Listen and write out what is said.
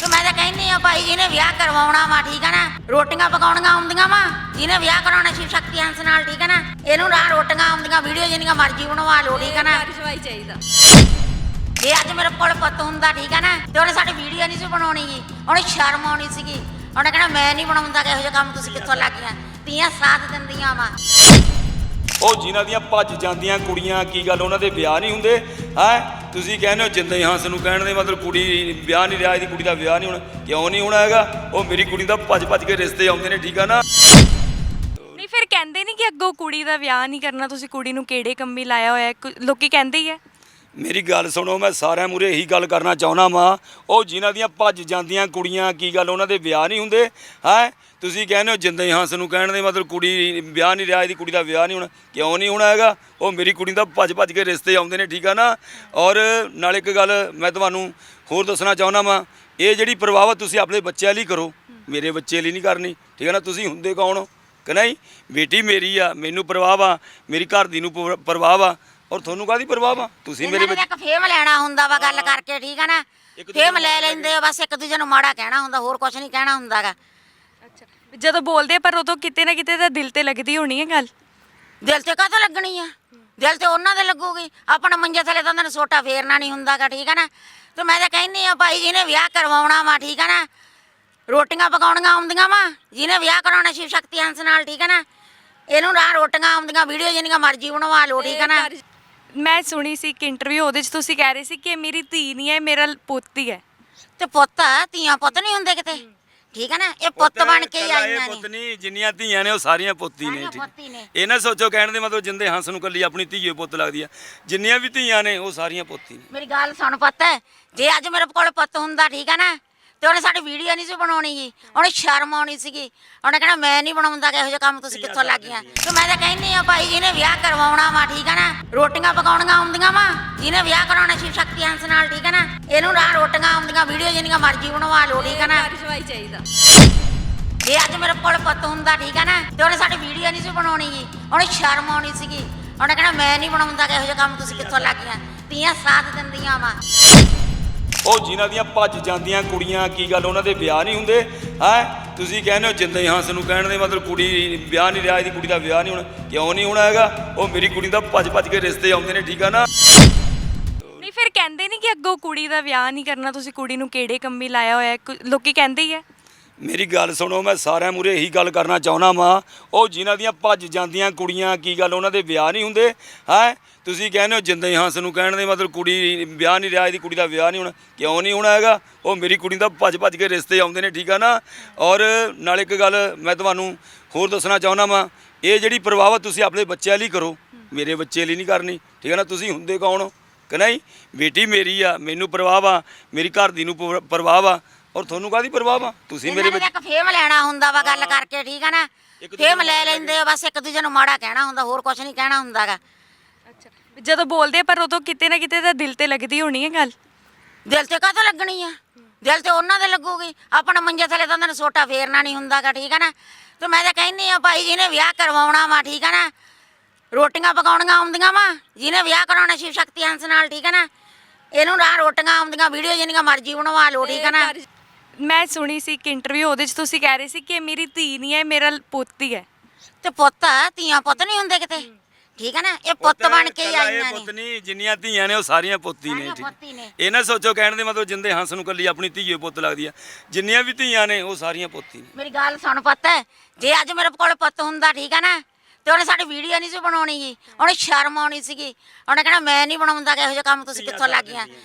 ਤੇ ਮੈਂ ਤਾਂ ਕਹਿੰਦੀ ਆ ਭਾਈ, ਜਿਹਨੇ ਵਿਆਹ ਕਰਵਾਉਣਾ ਵਾ, ਠੀਕ ਆ ਨਾ? ਰੋਟੀਆਂ ਪਕਾਉਣੀਆਂ ਆਉਂਦੀਆਂ ਵਾ, ਜਿਹਨੇ ਵਿਆਹ ਕਰਾਉਣਾ ਸ਼ਿਵ ਸ਼ਕਤੀ ਹੰਸ ਨਾਲ, ਠੀਕ ਹੈ ਨਾ? ਇਹਨੂੰ ਨਾ ਰੋਟੀਆਂ ਆਉਂਦੀਆਂ, ਵੀਡੀਓ ਜਿੰਨੀਆਂ ਮਰਜ਼ੀ ਬਣਵਾ ਲਓ, ਠੀਕ ਹੈ ਨਾ? ਕਾਰਜਵਾਈ ਚਾਹੀਦਾ ਜੇ ਅੱਜ ਮੇਰੇ ਕੋਲ ਪੁੱਤ ਹੁੰਦਾ, ਠੀਕ ਹੈ ਨਾ? ਤੇ ਉਹਨੇ ਸਾਡੀ ਵੀਡੀਓ ਨਹੀਂ ਸੀ ਬਣਾਉਣੀ ਗੀ। ਉਹਨੇ ਸ਼ਰਮ ਆਉਣੀ ਸੀਗੀ। ਉਹਨੇ ਕਹਿਣਾ ਮੈਂ ਨਹੀਂ ਬਣਾਉਂਦਾ, ਕਿਹੋ ਜਿਹਾ ਕੰਮ ਤੁਸੀਂ ਕਿੱਥੋਂ ਲੱਗ ਗਿਆ ਤੀਆਂ ਸਾਥ ਦਿੰਦੀਆਂ ਵਾ। ਉਹ ਜਿਨ੍ਹਾਂ ਦੀਆਂ ਭੱਜ ਜਾਂਦੀਆਂ ਕੁੜੀਆਂ, ਕੀ ਗੱਲ, ਉਹਨਾਂ ਦੇ ਵਿਆਹ ਨਹੀਂ ਹੁੰਦੇ? ਹੈ? ਤੁਸੀਂ ਕਹਿੰਦੇ ਹੋ ਜਿੰਦੇ ਹਾਂ ਸਾਨੂੰ ਕਹਿਣ ਦੇ ਮਤਲਬ ਕੁੜੀ ਵਿਆਹ ਨਹੀਂ ਰਿਹਾ ਇਹਦੀ ਕੁੜੀ ਦਾ ਵਿਆਹ ਨਹੀਂ ਹੋਣਾ। ਕਿਉਂ ਨਹੀਂ ਹੋਣਾ ਹੈਗਾ? ਉਹ ਮੇਰੀ ਕੁੜੀ ਦਾ ਭੱਜ ਭੱਜ ਕੇ ਰਿਸ਼ਤੇ ਆਉਂਦੇ ਨੇ, ਠੀਕ ਆ ਨਾ? ਨਹੀਂ, ਫਿਰ ਕਹਿੰਦੇ ਨਹੀਂ ਕਿ ਅੱਗੋਂ ਕੁੜੀ ਦਾ ਵਿਆਹ ਨਹੀਂ ਕਰਨਾ, ਤੁਸੀਂ ਕੁੜੀ ਨੂੰ ਕਿਹੜੇ ਕੰਮੀ ਲਾਇਆ ਹੋਇਆ ਲੋਕੀ ਕਹਿੰਦੇ ਹੀ ਹੈ। ਮੇਰੀ ਗੱਲ ਸੁਣੋ, ਮੈਂ ਸਾਰਿਆਂ ਮੂਰੇ ਇਹੀ ਗੱਲ ਕਰਨਾ ਚਾਹੁੰਦਾ ਵਾਂ। ਉਹ ਜਿਨ੍ਹਾਂ ਦੀਆਂ ਭੱਜ ਜਾਂਦੀਆਂ ਕੁੜੀਆਂ, ਕੀ ਗੱਲ ਉਹਨਾਂ ਦੇ ਵਿਆਹ ਨਹੀਂ ਹੁੰਦੇ? ਹੈ? ਤੁਸੀਂ ਕਹਿੰਦੇ ਹੋ ਜਿੰਦੇ ਹੰਸ ਨੂੰ ਕਹਿਣ ਦੇ ਮਤਲਬ ਕੁੜੀ ਵਿਆਹ ਨਹੀਂ ਰਿਹਾ, ਇਹਦੀ ਕੁੜੀ ਦਾ ਵਿਆਹ ਨਹੀਂ ਹੋਣਾ। ਕਿਉਂ ਨਹੀਂ ਹੋਣਾ ਹੈਗਾ? ਉਹ ਮੇਰੀ ਕੁੜੀ ਦਾ ਭੱਜ ਭੱਜ ਕੇ ਰਿਸ਼ਤੇ ਆਉਂਦੇ ਨੇ, ਠੀਕ ਆ ਨਾ? ਔਰ ਨਾਲ ਇੱਕ ਗੱਲ ਮੈਂ ਤੁਹਾਨੂੰ ਹੋਰ ਦੱਸਣਾ ਚਾਹੁੰਦਾ ਵਾਂ। ਇਹ ਜਿਹੜੀ ਪ੍ਰਵਾਹ ਤੁਸੀਂ ਆਪਣੇ ਬੱਚਿਆਂ ਲਈ ਕਰੋ। ਮੇਰੇ ਬੱਚੇ ਲਈ ਨਹੀਂ ਕਰਨੀ, ਠੀਕ ਹੈ ਨਾ? ਤੁਸੀਂ ਹੁੰਦੇ ਕੌਣ ਹੋ? ਕਿ ਨਹੀਂ? ਬੇਟੀ ਮੇਰੀ ਆ, ਮੈਨੂੰ ਪ੍ਰਵਾਹ ਆ ਮੇਰੀ ਘਰ ਦੀ ਨੂੰ ਪਰ- ਪ੍ਰਵਾਹ ਆ ਔਰ ਤੁਹਾਨੂੰ ਕਾਹਦੀ ਪ੍ਰਵਾਹ ਆ ਤੁਸੀਂ ਮੇਰੇ ਨੇ ਤਾਂ ਇੱਕ ਫੇਮ ਲੈਣਾ ਹੁੰਦਾ ਵਾ ਗੱਲ ਕਰਕੇ ਠੀਕ ਹੈ ਨਾ? ਫੇਮ ਲੈ ਲੈਂਦੇ ਆ ਬਸ ਇੱਕ ਦੂਜੇ ਨੂੰ ਮਾੜਾ ਕਹਿਣਾ ਹੁੰਦਾ ਹੋਰ ਕੁਝ ਨਹੀਂ ਕਹਿਣਾ ਹੁੰਦਾਗਾ। ਅੱਛਾ। ਜਦੋਂ ਬੋਲਦੇ ਆ ਪਰ ਉਦੋਂ ਕਿਤੇ ਨਾ ਕਿਤੇ ਤਾਂ ਦਿਲ ਤੇ ਲੱਗਦੀ ਹੋਣੀ ਹੈ ਗੱਲ। ਦਿਲ ਤੇ ਕਾਹਤੋਂ ਲੱਗਣੀ ਆ? ਦਿਲ ਤੇ ਉਹਨਾਂ ਦੇ ਲੱਗੂਗੀ। ਆਪਣਾ ਮੰਜੇ ਥੱਲੇ ਤਾਂ ਉਹਨਾਂ ਨੂੰ ਸੋਟਾ ਫੇਰਨਾ ਨਹੀਂ ਹੁੰਦਾਗਾ ਠੀਕ ਹੈ ਨਾ? ਤੇ ਮੈਂ ਤਾਂ ਕਹਿੰਦੀ ਆ ਭਾਈ ਜਿਹਨੇ ਵਿਆਹ ਕਰਵਾਉਣਾ ਵਾ ਠੀਕ ਹੈ ਨਾ? ਰੋਟੀਆਂ ਪਕਾਉਣੀਆਂ ਆਉਂਦੀਆਂ ਵਾ ਜਿਹਨੇ ਵਿਆਹ ਕਰਾਉਣਾ ਸ਼ਿਵ ਸ਼ਕਤੀ ਹੰਸ ਨਾਲ ਠੀਕ ਹੈ ਨਾ? ਇਹਨੂੰ ਨਾ ਰੋਟੀਆਂ ਆਉਂਦੀਆਂ ਵੀਡੀਓ ਜਿੰਨੀਆਂ ਮਰਜ਼ੀ ਬਣਵਾ ਲਓ ਠੀਕ ਹੈ ਨਾ? ਮੈਂ ਸੁਣੀ ਸੀ ਇੱਕ ਇੰਟਰਵਿਊ ਉਹਦੇ 'ਚ ਤੁਸੀਂ ਕਹਿ ਰਹੇ ਸੀ ਕਿ ਇਹ ਮੇਰੀ ਧੀ ਨਹੀਂ ਹੈ ਇਹ ਮੇਰਾ ਪੁੱਤ ਹੀ। ਹੈ ਤੇ ਪੁੱਤ ਆ, ਧੀਆਂ ਪੁੱਤ ਨਹੀਂ ਹੁੰਦੇ ਕਿਤੇ? ਠੀਕ ਹੈ ਨਾ? ਇਹ ਪੁੱਤ ਬਣ ਕੇ ਹੀ ਆਈਆਂ ਪੁੱਤ ਨੇ ਨਹੀਂ ਜਿੰਨੀਆਂ ਧੀਆਂ ਨੇ ਉਹ ਸਾਰੀਆਂ ਪੁੱਤੀ ਨੇ ਸਾਰੀਆਂ ਠੀਕ ਪੁੱਤ ਹੀ ਨੇ। ਇਹ ਨਾ ਸੋਚੋ ਕਹਿਣ ਦੇ ਮਤਲਬ ਜਿੰਦੇ ਹੰਸ ਨੂੰ ਕੱਲੀ ਆਪਣੀ ਧੀਏ ਪੁੱਤ ਲੱਗਦੀ ਆ। ਜਿੰਨੀਆਂ ਵੀ ਧੀਆਂ ਨੇ ਉਹ ਸਾਰੀਆਂ ਪੁੱਤੀ ਨੇ। ਮੇਰੀ ਗੱਲ ਸੁਣ ਪੁੱਤ ਜੇ ਅੱਜ ਮੇਰੇ ਕੋਲ ਪੁੱਤ ਹੁੰਦਾ ਠੀਕ ਹੈ ਨਾ ਤੇ ਉਹਨੇ ਸਾਡੀ ਵੀਡੀਓ ਨਹੀਂ ਸੀ ਬਣਾਉਣੀ ਗੀ। ਉਹਨੇ ਸ਼ਰਮ ਆਉਣੀ ਸੀਗੀ। ਉਹਨੇ ਕਹਿਣਾ ਮੈਂ ਨਹੀਂ ਬਣਾਉਂਦਾ ਕਿ ਇਹੋ ਜਿਹਾ ਕੰਮ ਤੁਸੀਂ ਕਿੱਥੋਂ ਲੱਗ ਗਿਆ ਤੇ ਮੈਂ ਤਾਂ ਕਹਿੰਦੀ ਆ ਭਾਈ ਜਿਹਨੇ ਵਿਆਹ ਕਰਵਾਉਣਾ ਵਾ ਠੀਕ ਹੈ ਨਾ? ਰੋਟੀਆਂ ਪਕਾਉਣੀਆਂ ਆਉਂਦੀਆਂ ਵਾ। ਜਿਹਨੇ ਵਿਆਹ ਕਰਾਉਣਾ ਸ਼ਿਵ ਸ਼ਕਤੀ ਹੰਸ ਨਾਲ ਠੀਕ ਹੈ ਨਾ? ਇਹਨੂੰ ਨਾ ਰੋਟੀਆਂ ਆਉਂਦੀਆਂ ਵੀਡੀਓ ਜਿੰਨੀਆਂ ਮਰਜ਼ੀ ਬਣਵਾ ਲਓ ਠੀਕ ਹੈ ਨਾ? ਕਾਰਜਵਾਈ ਚਾਹੀਦਾ। ਜੇ ਅੱਜ ਮੇਰੇ ਕੋਲ ਪੁੱਤ ਹੁੰਦਾ ਠੀਕ ਹੈ ਨਾ? ਤੇ ਉਹਨੇ ਸਾਡੀ ਵੀਡੀਓ ਨਹੀਂ ਸੀ ਬਣਾਉਣੀ ਗੀ। ਉਹਨੇ ਸ਼ਰਮ ਆਉਣੀ ਸੀਗੀ। ਉਹਨੇ ਕਹਿਣਾ ਮੈਂ ਨਹੀਂ ਬਣਾਉਂਦਾ ਕਿ ਇਹੋ ਜਿਹਾ ਕੰਮ ਤੁਸੀਂ ਕਿੱਥੋਂ ਲੱਗ ਗਿਆ ਤੀਆਂ ਸਾਥ ਦਿੰਦੀਆਂ ਵਾ। ਉਹ ਜਿਨ੍ਹਾਂ ਦੀਆਂ ਭੱਜ ਜਾਂਦੀਆਂ ਕੁੜੀਆਂ, ਕੀ ਗੱਲ ਉਹਨਾਂ ਦੇ ਵਿਆਹ ਨਹੀਂ ਹੁੰਦੇ? ਹੈ? ਤੁਸੀਂ ਕਹਿੰਦੇ ਹੋ ਜਿੰਦੇ ਹੰਸ ਨੂੰ ਕਹਿਣ ਦੇ ਮਤਲਬ ਕੁੜੀ ਵਿਆਹ ਨਹੀਂ ਰਿਹਾ, ਇਹਦੀ ਕੁੜੀ ਦਾ ਵਿਆਹ ਨਹੀਂ ਹੋਣਾ। ਕਿਉਂ ਨਹੀਂ ਹੋਣਾ ਹੈਗਾ? ਉਹ ਮੇਰੀ ਕੁੜੀ ਦਾ ਭੱਜ ਭੱਜ ਕੇ ਰਿਸ਼ਤੇ ਆਉਂਦੇ ਨੇ, ਠੀਕ ਆ ਨਾ? ਨਹੀਂ, ਫਿਰ ਕਹਿੰਦੇ ਨਹੀਂ ਕਿ ਅੱਗੋਂ ਕੁੜੀ ਦਾ ਵਿਆਹ ਨਹੀਂ ਕਰਨਾ, ਤੁਸੀਂ ਕੁੜੀ ਨੂੰ ਕਿਹੜੇ ਕੰਮੀ ਲਾਇਆ ਹੋਇਆ ਲੋਕੀ ਕਹਿੰਦੇ ਹੀ ਹੈ। ਮੇਰੀ ਗੱਲ ਸੁਣੋ, ਮੈਂ ਸਾਰਿਆਂ ਮੂਰੇ ਇਹੀ ਗੱਲ ਕਰਨਾ ਚਾਹੁੰਦਾ ਵਾਂ। ਉਹ ਜਿਨ੍ਹਾਂ ਦੀਆਂ ਭੱਜ ਜਾਂਦੀਆਂ ਕੁੜੀਆਂ, ਕੀ ਗੱਲ ਉਹਨਾਂ ਦੇ ਵਿਆਹ ਨਹੀਂ ਹੁੰਦੇ? ਹੈ? ਤੁਸੀਂ ਕਹਿੰਦੇ ਹੋ ਜਿੰਦੇ ਹੰਸ ਨੂੰ ਕਹਿਣ ਦੇ ਮਤਲਬ ਕੁੜੀ ਵਿਆਹ ਨਹੀਂ ਰਿਹਾ, ਇਹਦੀ ਕੁੜੀ ਦਾ ਵਿਆਹ ਨਹੀਂ ਹੋਣਾ। ਕਿਉਂ ਨਹੀਂ ਹੋਣਾ ਹੈਗਾ? ਉਹ ਮੇਰੀ ਕੁੜੀ ਦਾ ਭੱਜ ਭੱਜ ਕੇ ਰਿਸ਼ਤੇ ਆਉਂਦੇ ਨੇ, ਠੀਕ ਆ ਨਾ? ਔਰ ਨਾਲ ਇੱਕ ਗੱਲ ਮੈਂ ਤੁਹਾਨੂੰ ਹੋਰ ਦੱਸਣਾ ਚਾਹੁੰਦਾ ਵਾਂ। ਇਹ ਜਿਹੜੀ ਪ੍ਰਵਾਹ ਤੁਸੀਂ ਆਪਣੇ ਬੱਚਿਆਂ ਲਈ ਕਰੋ। ਮੇਰੇ ਬੱਚੇ ਲਈ ਨਹੀਂ ਕਰਨੀ, ਠੀਕ ਹੈ ਨਾ? ਤੁਸੀਂ ਹੁੰਦੇ ਕੌਣ ਹੋ? ਕਿ ਨਹੀਂ? ਬੇਟੀ ਮੇਰੀ ਆ, ਮੈਨੂੰ ਪ੍ਰਵਾਹ ਆ। ਮੇਰੀ ਘਰ ਦੀ ਨੂੰ ਪ੍ਰਵਾਹ ਆ। ਔਰ ਤੁਹਾਨੂੰ ਕਾਹਦੀ ਪ੍ਰਵਾਹ ਆ ਤੁਸੀਂ ਮੇਰੇ ਨੇ ਤਾਂ ਇੱਕ ਫੇਮ ਲੈਣਾ ਹੁੰਦਾ ਵਾ ਗੱਲ ਕਰਕੇ ਠੀਕ ਹੈ ਨਾ? ਇੱਕ ਦੂਜੇ ਫੇਮ ਨੂੰ ਲੈ ਲੈਂਦੇ ਆ ਬਸ ਇੱਕ ਦੂਜੇ ਨੂੰ ਮਾੜਾ ਕਹਿਣਾ ਹੁੰਦਾ ਹੋਰ ਕੁਝ ਨਹੀਂ ਕਹਿਣਾ ਹੁੰਦਾਗਾ। ਅੱਛਾ। ਜਦੋਂ ਬੋਲਦੇ ਆ ਪਰ ਉਦੋਂ ਕਿਤੇ ਨਾ ਕਿਤੇ ਤਾਂ ਦਿਲ ਤੇ ਲੱਗਦੀ ਹੋਣੀ ਹੈ ਗੱਲ। ਦਿਲ ਤੇ ਕਾਹਤੋਂ ਲੱਗਣੀ ਆ? ਦਿਲ ਤੇ ਉਹਨਾਂ ਦੇ ਲੱਗੂਗੀ। ਆਪਣਾ ਮੰਜੇ ਥੱਲੇ ਤਾਂ ਉਹਨਾਂ ਨੂੰ ਸੋਟਾ ਫੇਰਨਾ ਨਹੀਂ ਹੁੰਦਾਗਾ ਠੀਕ ਹੈ ਨਾ? ਤੇ ਮੈਂ ਤਾਂ ਕਹਿੰਦੀ ਆ ਭਾਈ ਜਿਹਨੇ ਵਿਆਹ ਕਰਵਾਉਣਾ ਵਾ ਠੀਕ ਹੈ ਨਾ? ਰੋਟੀਆਂ ਪਕਾਉਣੀਆਂ ਆਉਂਦੀਆਂ ਵਾ ਜਿਹਨੇ ਵਿਆਹ ਕਰਾਉਣਾ ਸ਼ਿਵ ਸ਼ਕਤੀ ਹੰਸ ਨਾਲ ਠੀਕ ਹੈ ਨਾ? ਇਹਨੂੰ ਨਾ ਰੋਟੀਆਂ ਆਉਂਦੀਆਂ ਵੀਡੀਓ ਜਿੰਨੀਆਂ ਮਰਜ਼ੀ ਬਣਵਾ ਲਓ ਠੀਕ ਹੈ ਨਾ? ਮੈਂ ਸੁਣੀ ਸੀ ਇੱਕ ਇੰਟਰਵਿਊ ਉਹਦੇ 'ਚ ਤੁਸੀਂ ਕਹਿ ਰਹੇ ਸੀ ਕਿ ਇਹ ਮੇਰੀ ਧੀ ਨਹੀਂ ਹੈ ਮੇਰਾ ਪੁੱਤ ਹੀ ਹੈ। ਤੇ ਪੁੱਤ ਆ, ਧੀਆਂ ਪੁੱਤ ਨਹੀਂ ਹੁੰਦੇ ਕਿਤੇ? ਠੀਕ ਹੈ ਨਾ ਇਹ ਪੁੱਤ ਬਣ ਕੇ ਹੀ ਇਕੱਲਾ ਇਹ ਆਈਆਂ ਪੁੱਤ ਨੇ। ਨਹੀਂ ਜਿੰਨੀਆਂ ਧੀਆਂ ਨੇ ਉਹ ਸਾਰੀਆਂ ਪੁੱਤੀ ਨੇ ਸਾਰੀਆਂ ਠੀਕ। ਪੁੱਤ ਹੀ ਨੇ। ਇਹ ਨਾ ਸੋਚੋ ਕਹਿਣ ਦੇ ਮਤਲਬ ਜਿੰਦੇ ਹੰਸ ਨੂੰ ਕੱਲੀ ਆਪਣੀ ਧੀਏ ਪੁੱਤ ਲੱਗਦੀ ਆ। ਜਿੰਨੀਆਂ ਵੀ ਧੀਆਂ ਨੇ ਉਹ ਸਾਰੀਆਂ ਪੁੱਤੀ ਨੇ। ਮੇਰੀ ਗੱਲ ਸੁਣ ਪੁੱਤ ਜੇ ਅੱਜ ਮੇਰੇ ਕੋਲ ਪੁੱਤ ਹੁੰਦਾ ਠੀਕ ਹੈ ਨਾ ਤੇ ਉਹਨੇ ਸਾਡੀ ਵੀਡੀਓ ਨਹੀਂ ਸੀ ਬਣਾਉਣੀ ਗੀ ਉਹਨੇ ਸ਼ਰਮ ਆਉਣੀ ਸੀਗੀ। ਉਹਨੇ ਕਹਿਣਾ ਮੈਂ ਨਹੀਂ ਬਣਾਉਂਦਾ ਕਿ ਇਹੋ ਜਿਹਾ ਕੰਮ ਤੁਸੀਂ ਕਿੱਥੋਂ ਲੱਗ ਗਿਆ